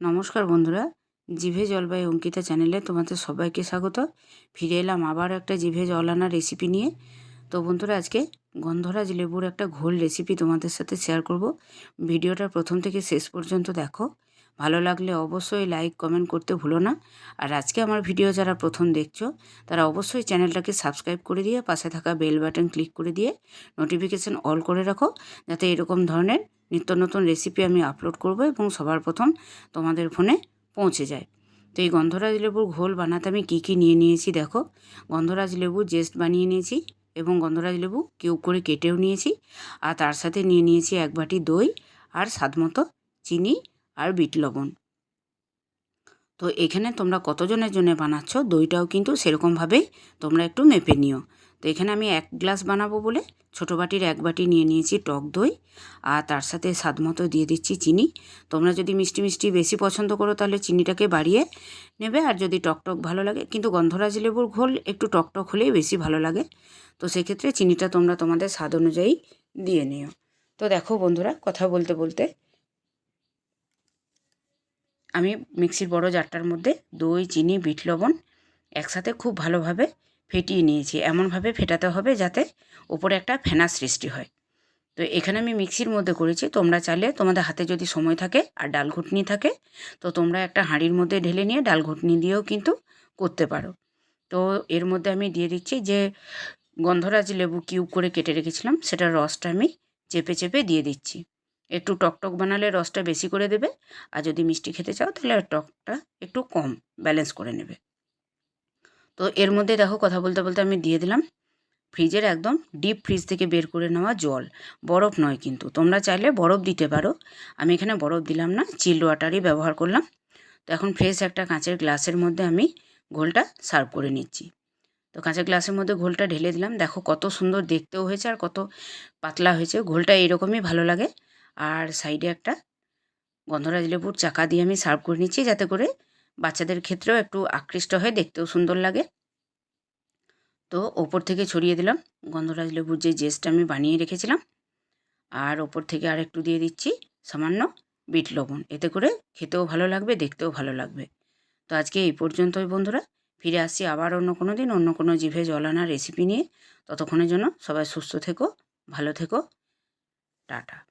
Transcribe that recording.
নমস্কার বন্ধুরা, জিভে জলবায়ু অঙ্কিতা চ্যানেলে তোমাদের সবাইকে স্বাগত। ফিরে এলাম আবার একটা জিভে জল আনা রেসিপি নিয়ে। তো বন্ধুরা, আজকে গন্ধরাজ লেবুর একটা ঘোল রেসিপি তোমাদের সাথে শেয়ার করব। ভিডিওটা প্রথম থেকে শেষ পর্যন্ত দেখো। ভালো লাগলে অবশ্যই লাইক কমেন্ট করতে ভুলো না। আর আজকে আমার ভিডিও যারা প্রথম দেখছ, তারা অবশ্যই চ্যানেলটাকে সাবস্ক্রাইব করে দিয়ে পাশে থাকা বেল বাটন ক্লিক করে দিয়ে নোটিফিকেশান অল করে রাখো, যাতে এরকম ধরনের নিত্য নতুন রেসিপি আমি আপলোড করব এবং সবার প্রথম তোমাদের ফোনে পৌঁছে যায়। তো এই গন্ধরাজ লেবুর ঘোল বানাতে আমি কী কী নিয়ে নিয়েছি দেখো। গন্ধরাজ লেবু জেস্ট বানিয়ে নিয়েছি এবং গন্ধরাজ লেবু কিউব করে কেটেও নিয়েছি। আর তার সাথে নিয়ে নিয়েছি এক বাটি দই আর স্বাদ মতো চিনি আর বিট লবণ। তো এখানে তোমরা কতজনের জন্য বানাচ্ছ? দইটাও কিন্তু সেরকমভাবেই তোমরা একটু মেপে নিও। তো এখানে আমি এক গ্লাস বানাবো বলে ছোটো বাটির এক বাটি নিয়ে নিয়েছি টক দই আর তার সাথে স্বাদ মতো দিয়ে দিচ্ছি চিনি। তোমরা যদি মিষ্টি মিষ্টি বেশি পছন্দ করো তাহলে চিনিটাকে বাড়িয়ে নেবে আর যদি টক টক ভালো লাগে, কিন্তু গন্ধরাজ লেবুর ঘোল একটু টক টক হলেই বেশি ভালো লাগে। তো সেক্ষেত্রে চিনিটা তোমরা তোমাদের স্বাদ অনুযায়ী দিয়ে নিও। তো দেখো বন্ধুরা, কথা বলতে বলতে আমি মিক্সির বড় জারটার মধ্যে দই, চিনি, বিট, লবণ একসাথে খুব ভালোভাবে ফেটিয়ে নিয়েছি। এমনভাবে ফেটাতে হবে যাতে ওপরে একটা ফেনা সৃষ্টি হয়। তো এখানে আমি মিক্সির মধ্যে করেছি। তোমরা চাইলে তোমাদের হাতে যদি সময় থাকে আর ডাল ঘুটনি থাকে, তো তোমরা একটা হাঁড়ির মধ্যে ঢেলে নিয়ে ডাল ঘুটনি দিয়েও কিন্তু করতে পারো। তো এর মধ্যে আমি দিয়ে দিচ্ছি যে গন্ধরাজ লেবু কিউব করে কেটে রেখেছিলাম, সেটার রসটা আমি চেপে চেপে দিয়ে দিচ্ছি। একটু টকটক বানালে রসটা বেশি করে দেবে। আর যদি মিষ্টি খেতে চাও তাহলে টকটা একটু কম ব্যালেন্স করে নেবে। তো এর মধ্যে দেখো কথা বলতে বলতে আমি দিয়ে দিলাম ফ্রিজের একদম ডিপ ফ্রিজ থেকে বের করে নেওয়া জল। বরফ নয় কিন্তু, তোমরা চাইলে বরফ দিতে পারো। আমি এখানে বরফ দিলাম না, চিল্ড ওয়াটারই ব্যবহার করলাম। তো এখন ফ্রেশ একটা কাঁচের গ্লাসের মধ্যে আমি ঘোলটা সার্ভ করে নিচ্ছি। তো কাঁচের গ্লাসের মধ্যে ঘোলটা ঢেলে দিলাম। দেখো কত সুন্দর দেখতেও হয়েছে আর কত পাতলা হয়েছে। ঘোলটা এরকমই ভালো লাগে। আর সাইডে একটা গন্ধরাজ লেবুর চাকা দিয়ে আমি সার্ভ করে নিচ্ছি যাতে করে বাচ্চাদের ক্ষেত্রেও একটু আকৃষ্ট হয়ে, দেখতেও সুন্দর লাগে। তো ওপর থেকে ছড়িয়ে দিলাম গন্ধরাজ লেবুর যে জেসটা আমি বানিয়ে রেখেছিলাম। আর ওপর থেকে আর একটু দিয়ে দিচ্ছি সামান্য বিট লবণ। এতে করে খেতেও ভালো লাগবে, দেখতেও ভালো লাগবে। তো আজকে এই পর্যন্তই বন্ধুরা। ফিরে আসছি আবার অন্য কোনো দিন, অন্য কোনো জিভে জলানা রেসিপি নিয়ে। ততক্ষণের জন্য সবাই সুস্থ থেকো, ভালো থেকো। টাটা।